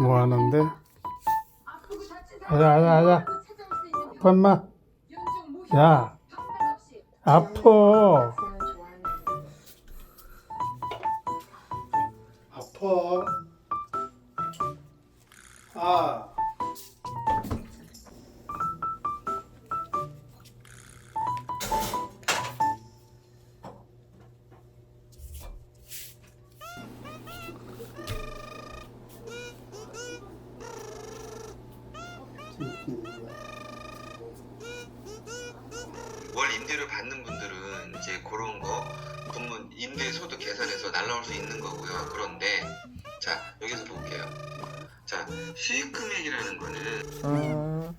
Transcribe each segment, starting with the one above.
뭐 하는데? 다친 하자 하자 하자 사람을 찾아올 수 있는 아빠 무효 야. 아파 있는 거고요. 그런데 자 여기서 볼게요. 자 수익 금액이라는 거는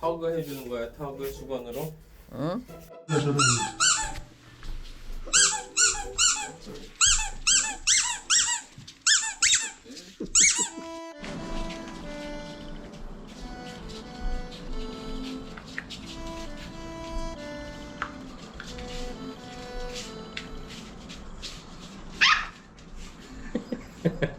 타그 해주는 거야 타그 수건으로 저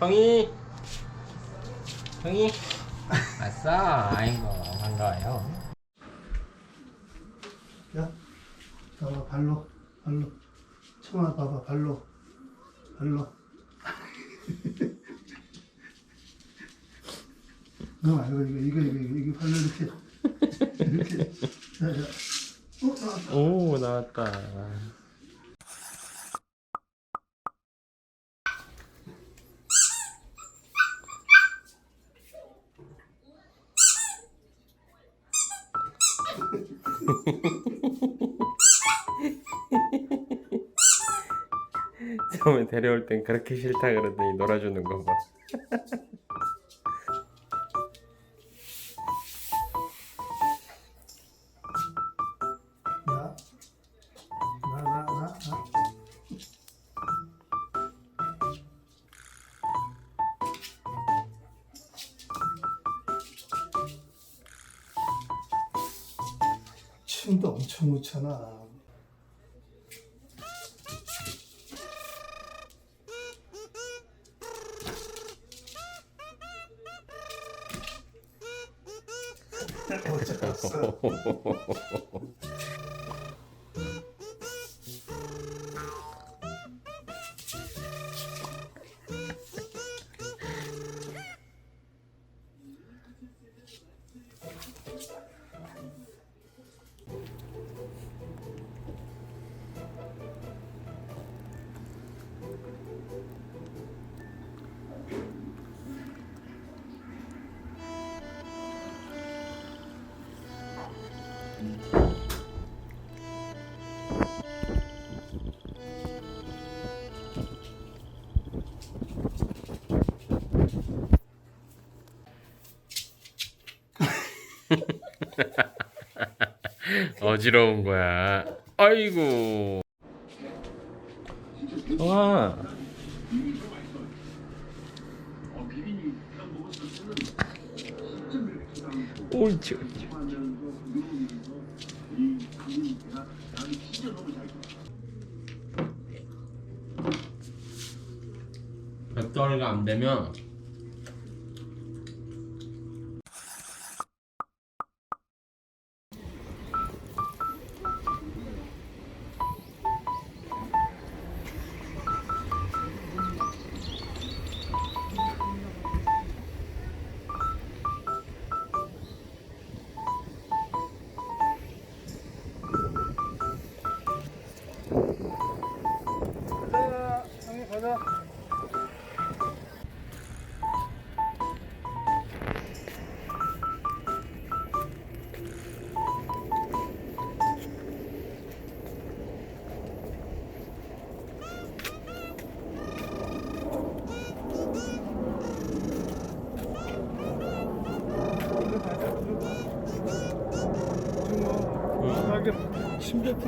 런 청이. 청이. 아싸 아이고 반가워요. 야 봐봐 발로 발로. 청아 봐봐 발로 발로. 너 말고 이거 이거 이거 이거, 이거 발로 이렇게 이렇게. 자자. 어 나왔다. 오 나왔다 처음에 데려올 땐 그렇게 싫다 그러더니 놀아주는 거 봐. 침도 엄청. 어쩌겠어. 어지러운 거야. 아이고. 정아. 옳지, 옳지. 벽돌이가 안 되면 심벽 심벽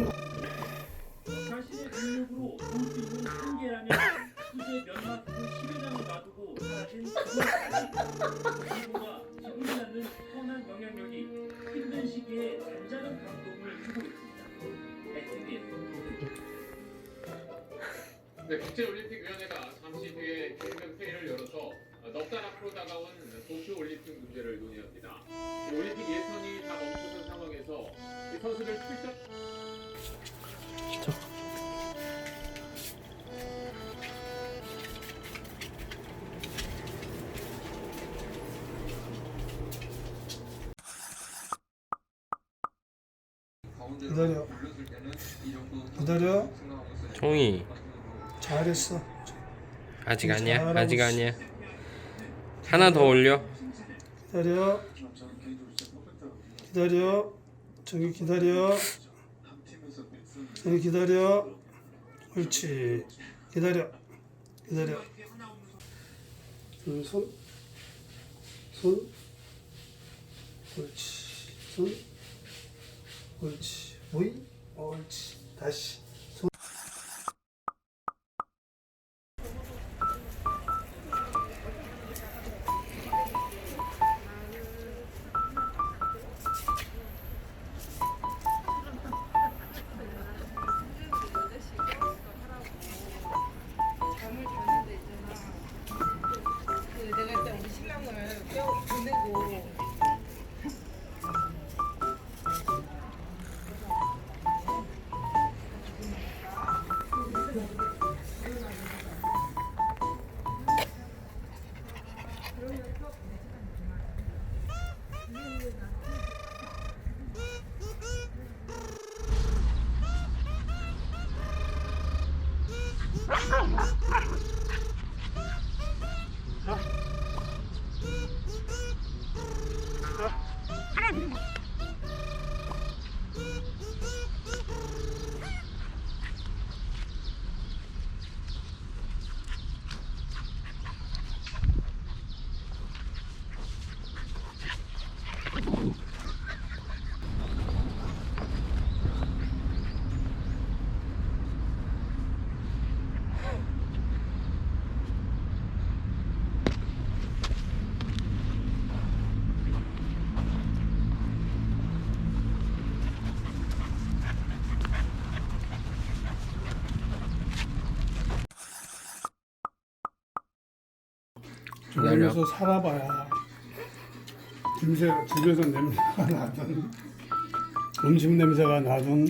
자신의 능력으로 볼수 있는 한계라면 수세 면마크 10여 장을 놔두고 사라진 그것까지 그리고가 지구지 않는 선한 영향력이 힘든 시기에 잔잔한 감동을 주고 있습니다. SBS 네, 국제올림픽위원회가 잠시 뒤에 긴급 회의를 열어서 넉 달 앞으로 다가온 도쿄올림픽 문제를 논의합니다. 이 올림픽 예선이 다 멈춰선 이 선수들 출전. 기다려. 기다려. 종이. 잘했어. 아직 아니야. 아직 있어. 아니야. 하나 더 올려. 기다려. 기다려 저기 기다려. 저기 기다려. 옳지. 기다려. 기다려. 음, 손, 손, 옳지, 손, 옳지, 모이, 옳지, 다시, 저기서 살아봐야 김새 집에서 냄새가 나든 음식 냄새가 나든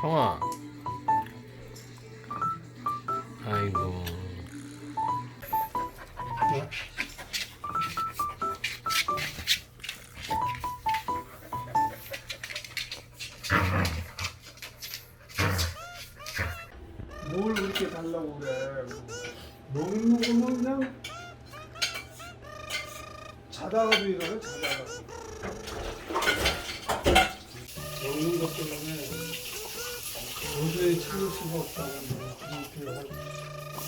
성아. 아이고 달라고 그래 먹는 거는 그냥 자다가도 일어나 자다가 먹는 것 때문에 도저히 참을 수가 없다고 그렇게 해서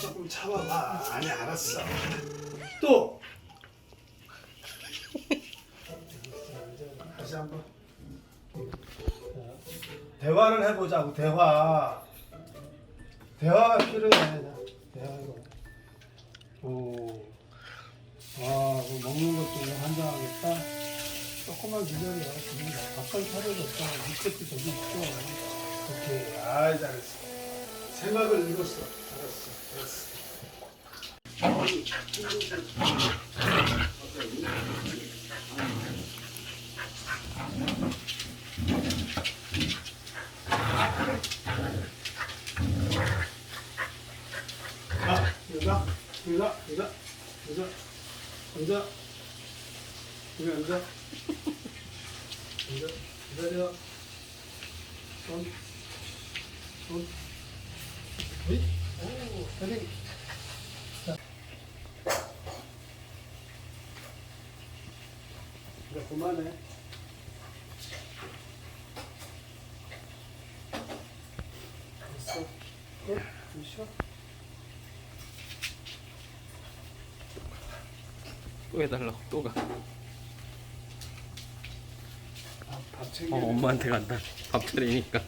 조금 참아봐 아니 알았어 또 다시 한번 대화를 해보자고 대화 대화가 필요해. 대화가. 오. 아, 그 먹는 것도 이제 한장하겠다. 조금만 기다려. 밥상 차려줬다. 밑에도 저기 있죠. 오케이. 아, 잘했어. 생각을 읽었어. 잘했어. 잘했어. 자, 여자, 여자, 여자, 앉아. 여기 앉아. 앉아. 기다려. 손, 손. 어이? 오, 헤딩. 자. 이제 그만해. 됐어. 끝. 좀 쉬어. 또 해달라고 또 가. 아, 밥 챙겨. 어 엄마한테 간다. 밥 차리니까.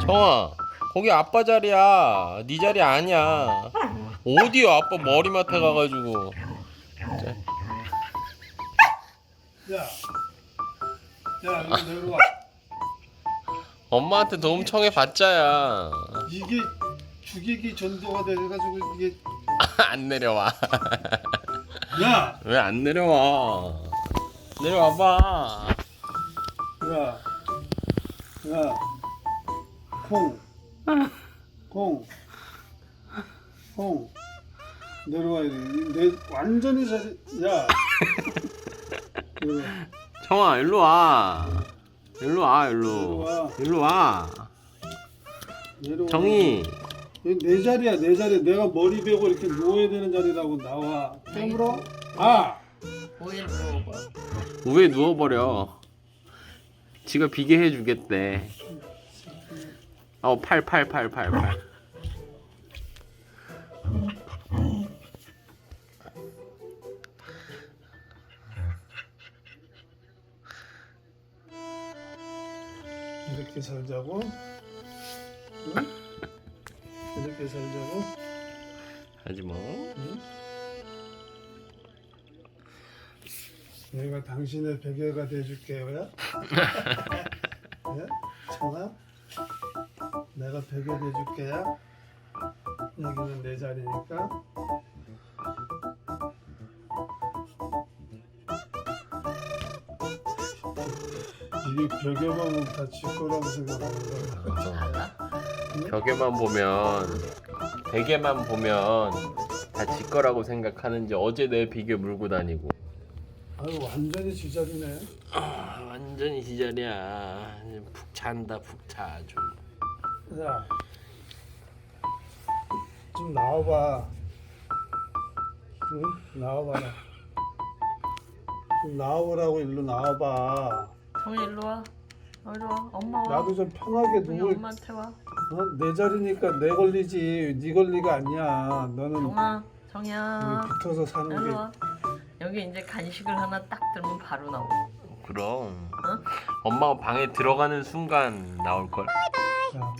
청아 거기 아빠 자리야. 네 자리 아니야. 어디야 아빠 머리맡에 가가지고. 야, 야, 이거 내려와. 엄마한테 도움 청해 봤자야. 이게 죽이기 전도가 돼가지고 이게 안 내려와. 야, 왜 안 내려와? 내려와봐. 야, 야, 콩, 콩, 콩 내려와야 돼. 내 완전히 자리. 야, 내려와. 청아 일로 와. 일로 와 일로. 내려와. 일로 와. 내려와. 정이. 여기 내 자리야, 내 자리. 내가 머리 베고 이렇게 누워야 되는 자리라고 나와. 깨물어? 아, 오일 물어봐. 왜 누워버려? 지가 비게 해주겠대. 어, 팔, 팔, 팔, 팔, 팔. 이렇게 살자고. 응? 이렇게 살자고. 하지 뭐. 응? 내가 당신의 베개가 돼줄게요. 예? 청아? 내가 베개 돼줄게요. 여기는 내 자리니까. 이게 베개만 보면 다질 거라고 생각하는 거야. 벽에만 보면, 베개만 보면 다 지 거라고 생각하는지 어제 내 비계 물고 다니고. 아유 완전히 지자리네. 아, 완전히 지자리야. 푹 잔다, 푹 자, 아주. 야, 좀 나와봐. 응? 나와봐라. 좀 나오라고 일로 나와봐. 정이 일로 와. 어, 일로 와. 엄마 와. 나도 좀 편하게 우리 누워. 엄마한테 와. 어? 내 자리니까 내 권리지. 네 권리가 아니야. 너는 정아, 정이야. 여기 붙어서 사는 게. 와. 여기 이제 간식을 하나 딱 들면 바로 나오. 그럼. 어? 엄마가 방에 들어가는 순간 나올 걸. 야,